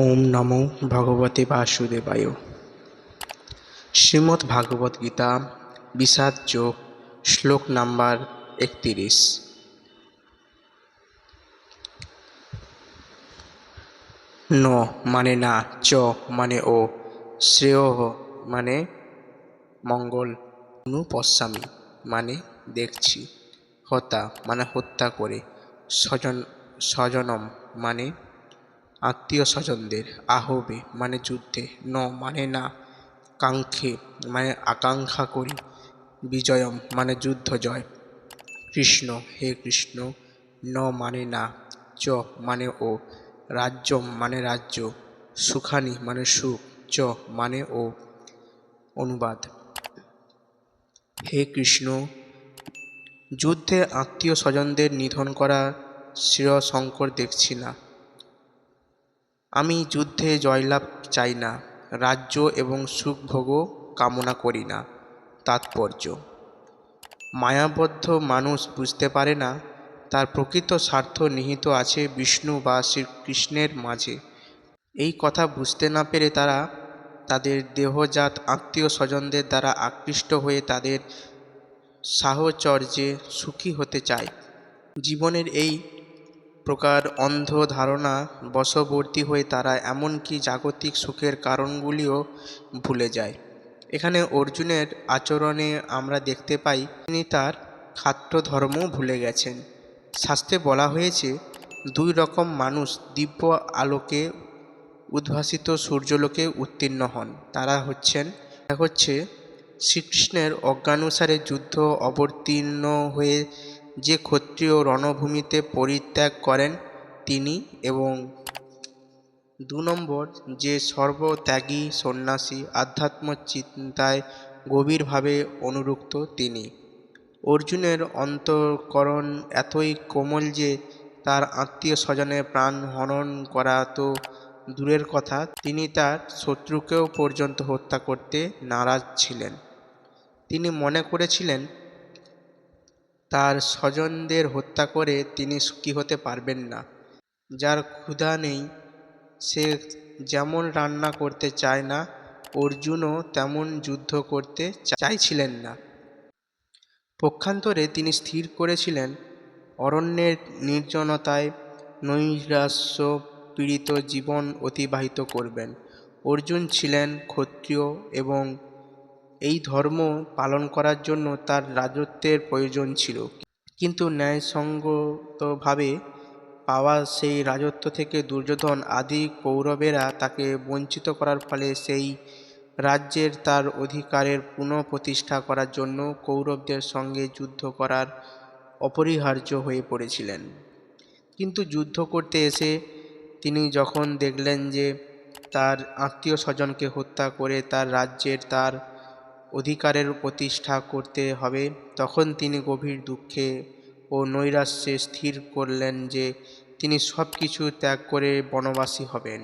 ওম নমো ভগবতে বাসুদেবায়। শ্রীমদ্ ভাগবত গীতা, বিষাদ যোগ, শ্লোক নাম্বার একতিরিশ। ন মানে না, চ মানে ও, শ্রেয় মানে মঙ্গল অনুপস্যামি মানে দেখছি হতা মানে হত্যা করে, স্বজন, স্বজনম মানে আত্মীয় স্বজনদের আহবে মানে যুদ্ধে, ন মানে না, কাঙ্ক্ষে মানে আকাঙ্ক্ষা করি, বিজয়ম মানে যুদ্ধ জয়। কৃষ্ণ, হে কৃষ্ণ, ন মানে না, চ মানে ও, রাজ্যম মানে রাজ্য, সুখানি মানে সুখ, চ মানে ও। অনুবাদ। হে কৃষ্ণ, যুদ্ধে আত্মীয় স্বজনদের নিধন করা শ্রেয়শঙ্কর দেখছি না। আমি যুদ্ধে জয়লাভ চাই না, রাজ্য এবং সুখভোগও কামনা করি না। তাৎপর্য। মায়াবদ্ধ মানুষ বুঝতে পারে না, তার প্রকৃত স্বার্থ নিহিত আছে বিষ্ণু বা শ্রীকৃষ্ণের মাঝে। এই কথা বুঝতে না পেরে তারা তাদের দেহজাত আত্মীয় স্বজনদের দ্বারা আকৃষ্ট হয়ে তাদের সাহচর্যে সুখী হতে চায়। জীবনের এই প্রকার অন্ধ ধারণা বশবর্তী হয়ে তারা এমনকি জাগতিক সুখের কারণগুলিও ভুলে যায়। এখানে অর্জুনের আচরণে আমরা দেখতে পাই, তিনি তার খাদ্য ধর্ম ভুলে গেছেন। শাস্ত্রে বলা হয়েছে, দুই রকম মানুষ দিব্য আলোকে উদ্ভাসিত সূর্যলোকে উত্তীর্ণ হন। তারা হচ্ছেন হচ্ছে শ্রীকৃষ্ণের অজ্ঞানুসারে যুদ্ধ অবতীর্ণ হয়ে যে ক্ষত্রিয় রণভূমিতে পরিত্যাগ করেন তিনি এবং দু নম্বর, যে সর্বত্যাগী সন্ন্যাসী আধ্যাত্ম চিন্তায় গভীরভাবে অনুরুক্ত তিনি। অর্জুনের অন্তঃকরণ এতই কোমল যে তার আত্মীয় স্বজনের প্রাণ হরণ করা তো দূরের কথা, তিনি তার শত্রুকেও পর্যন্ত হত্যা করতে নারাজ ছিলেন। তিনি মনে করেছিলেন তার স্বজনদের হত্যা করে তিনি সুখী হতে পারবেন না। যার ক্ষুধা নেই, সে যেমন রান্না করতে চায় না, অর্জুনও তেমন যুদ্ধ করতে চাইছিলেন না। পক্ষান্তরে তিনি স্থির করেছিলেন। অরণ্যের নির্জনতায় নৈরাস্য পীড়িত জীবন অতিবাহিত করবেন। অর্জুন ছিলেন ক্ষত্রিয় এবং এই ধর্ম পালন করার জন্য তার রাজত্বের প্রয়োজন ছিল। কিন্তু ন্যায়সঙ্গতভাবে পাওয়া সেই রাজত্ব থেকে দুর্যোধন আদি কৌরবেরা তাকে বঞ্চিত করার ফলে সেই রাজ্যের তার অধিকারের পুনঃপ্রতিষ্ঠা করার জন্য কৌরবদের সঙ্গে যুদ্ধ করার অপরিহার্য হয়ে পড়েছিলেন। কিন্তু যুদ্ধ করতে এসে তিনি যখন দেখলেন যে তার আত্মীয় স্বজনকে হত্যা করে তার রাজ্যের তার অধিকারের প্রতিষ্ঠা করতে হবে, তখন তিনি গভীর দুঃখে ও নৈরাশ্যে স্থির করলেন যে তিনি সব কিছু ত্যাগ করে বনবাসী হবেন।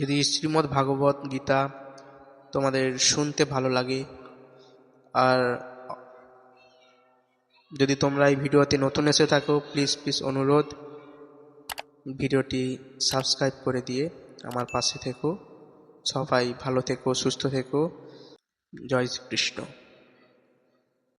যদি শ্রীমদ্ ভাগবত গীতা তোমাদের শুনতে ভালো লাগে, আর যদি তোমরা এই ভিডিওতে নতুন এসে থাকো প্লিজ প্লিজ অনুরোধ, ভিডিওটি সাবস্ক্রাইব করে দিয়ে আমার পাশে থেকো। সবাই ভালো থেকো, সুস্থ থেকো। জয় শ্রীকৃষ্ণ।